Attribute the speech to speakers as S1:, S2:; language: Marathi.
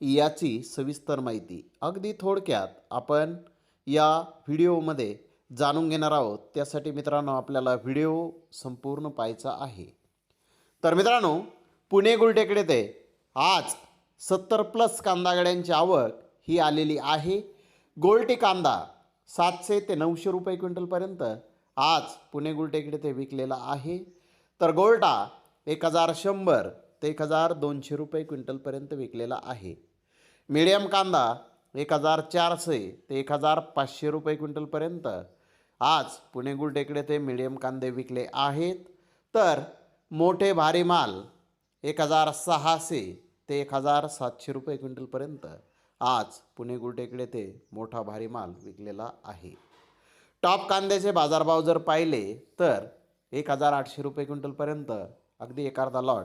S1: याची सविस्तर माहिती अगदी थोडक्यात आपण या व्हिडिओमध्ये जाणून घेणार आहोत. त्यासाठी मित्रांनो आपल्याला व्हिडिओ संपूर्ण पाहायचा आहे. तर मित्रांनो पुणे गुलटेकडे ते आज सत्तर प्लस कांदागड्यांची आवक ही आलेली आहे. गोल्टी कांदा सातशे ते नऊशे रुपये क्विंटलपर्यंत आज पुणे गुलटेकडे ते विकलेला आहे. तर गोल्टा एक हजार शंभर एक हजार दोनशे रुपये क्विंटलपर्यंत विकलेला आहे. मीडियम कांदा एक हजार चारशे ते एक हजार पाचशे रुपये क्विंटलपर्यंत. आज पुणे गुलटेकडे ते मिडियम कांदे विकले आहेत. तर मोठे भारी माल एक हजार सहाशे ते एक हजार सातशे रुपये क्विंटलपर्यंत. आज पुणे गुलटेकडे ते मोठा भारी माल विकलेला आहे. टॉप कांद्याचे बाजारभाव जर पाहिले तर एक हजार आठशे रुपये क्विंटलपर्यंत. अगदी एक अर्धा लॉट.